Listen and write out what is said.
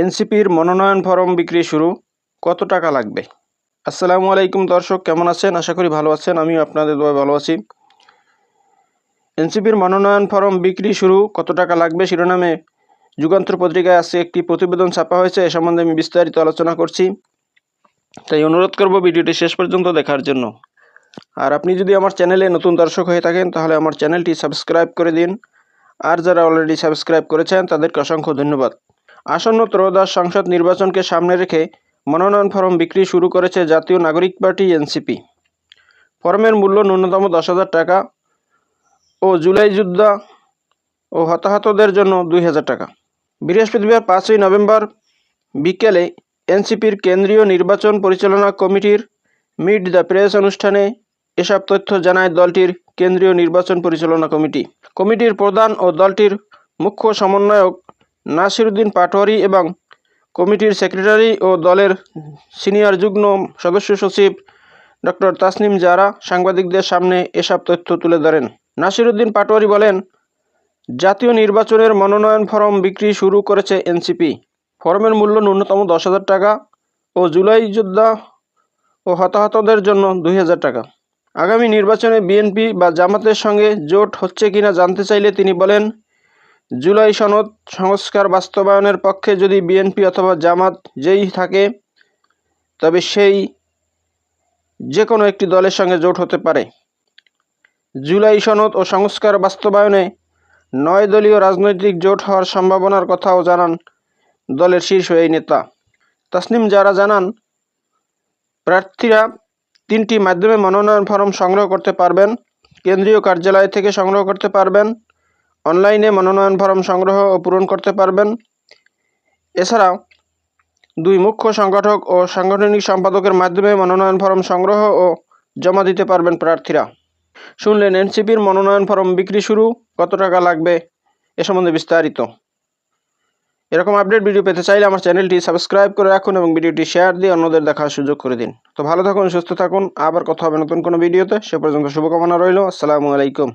এনসিপির মনোনয়ন ফরম বিক্রি শুরু। কত টাকা লাগবে? আসসালামু আলাইকুম দর্শক, কেমন আছেন? আশা করি ভালো আছেন, আমিও আপনাদের দোয়া ভালো আছি। এনসিপির মনোনয়ন ফরম বিক্রি শুরু, কত টাকা লাগবে শিরোনামে? যুগান্তর পত্রিকায় আজকে একটি প্রতিবেদন ছাপা হয়েছে, এ সম্বন্ধে আমি বিস্তারিত আলোচনা করছি। তাই অনুরোধ করব ভিডিওটি শেষ পর্যন্ত দেখার জন্য। আর আপনি যদি আমার চ্যানেলে নতুন দর্শক হয়ে থাকেন, তাহলে আমার চ্যানেলটি সাবস্ক্রাইব করে দিন। আর যারা অলরেডি সাবস্ক্রাইব করেছেন, তাদেরকে অসংখ্য ধন্যবাদ। আসন্ন ত্রয়োদশ সংসদ নির্বাচনকে সামনে রেখে মনোনয়ন ফরম বিক্রি শুরু করেছে জাতীয় নাগরিক পার্টি এনসিপি। ফরমের মূল্য ন্যূনতম দশ হাজার টাকা ও জুলাই যোদ্ধা ও হতাহতদের জন্য দুই হাজার টাকা। বৃহস্পতিবার পাঁচই নভেম্বর বিকেলে এনসিপির কেন্দ্রীয় নির্বাচন পরিচালনা কমিটির মিট দ্য প্রেস অনুষ্ঠানে এসব তথ্য জানায় দলটির কেন্দ্রীয় নির্বাচন পরিচালনা কমিটি। কমিটির প্রধান ও দলটির মুখ্য সমন্বয়ক নাসিরুদ্দিন পাটোয়ারি এবং কমিটির সেক্রেটারি ও দলের সিনিয়র যুগ্ম সদস্য সচিব ডক্টর তাসনিম জারা সাংবাদিকদের সামনে এসব তথ্য তুলে ধরেন। নাসিরুদ্দিন পাটোয়ারি বলেন, জাতীয় নির্বাচনের মনোনয়ন ফরম বিক্রি শুরু করেছে এনসিপি। ফরমের মূল্য ন্যূনতম দশ হাজার টাকা ও জুলাই যোদ্ধা ও হতাহতদের জন্য দুই হাজার টাকা। আগামী নির্বাচনে বিএনপি বা জামাতের সঙ্গে জোট হচ্ছে কিনা জানতে চাইলে তিনি বলেন জুলাই সনদ সংস্কার বাস্তবায়নের পক্ষে যদি বিএনপি অথবা জামাত যেই থাকে, তবে সেই যে কোনো একটি দলের সঙ্গে জোট হতে পারে। জুলাই সনদ ও সংস্কার বাস্তবায়নে নয় দলীয় রাজনৈতিক জোট হওয়ার সম্ভাবনার কথাও জানান দলের শীর্ষ এই নেতা। তাসনিম যারা জানান, প্রার্থীরা তিনটি মাধ্যমে মনোনয়ন ফরম সংগ্রহ করতে পারবেন, কেন্দ্রীয় কার্যালয় থেকে সংগ্রহ করতে পারবেন অনলাইনে মনোনয়ন ফরম সংগ্রহ ও পূরণ করতে পারবেন। এছাড়াও, দুই মুখ্য সংগঠক ও সাংগঠনিক সম্পাদকের মাধ্যমে মনোনয়ন ফরম সংগ্রহ ও জমা দিতে পারবেন প্রার্থীরা। শুনলেন এনসিপির মনোনয়ন ফরম বিক্রি শুরু, কত টাকা লাগবে এ সম্বন্ধে বিস্তারিত। এরকম আপডেট ভিডিও পেতে চাইলে আমার চ্যানেলটি সাবস্ক্রাইব করে রাখুন এবং ভিডিওটি শেয়ার দিয়ে অন্যদের দেখার সুযোগ করে দিন। তো ভালো থাকুন, সুস্থ থাকুন, আবার কথা হবে নতুন কোনো ভিডিওতে। সে পর্যন্ত শুভকামনা রইল, আসসালামু আলাইকুম।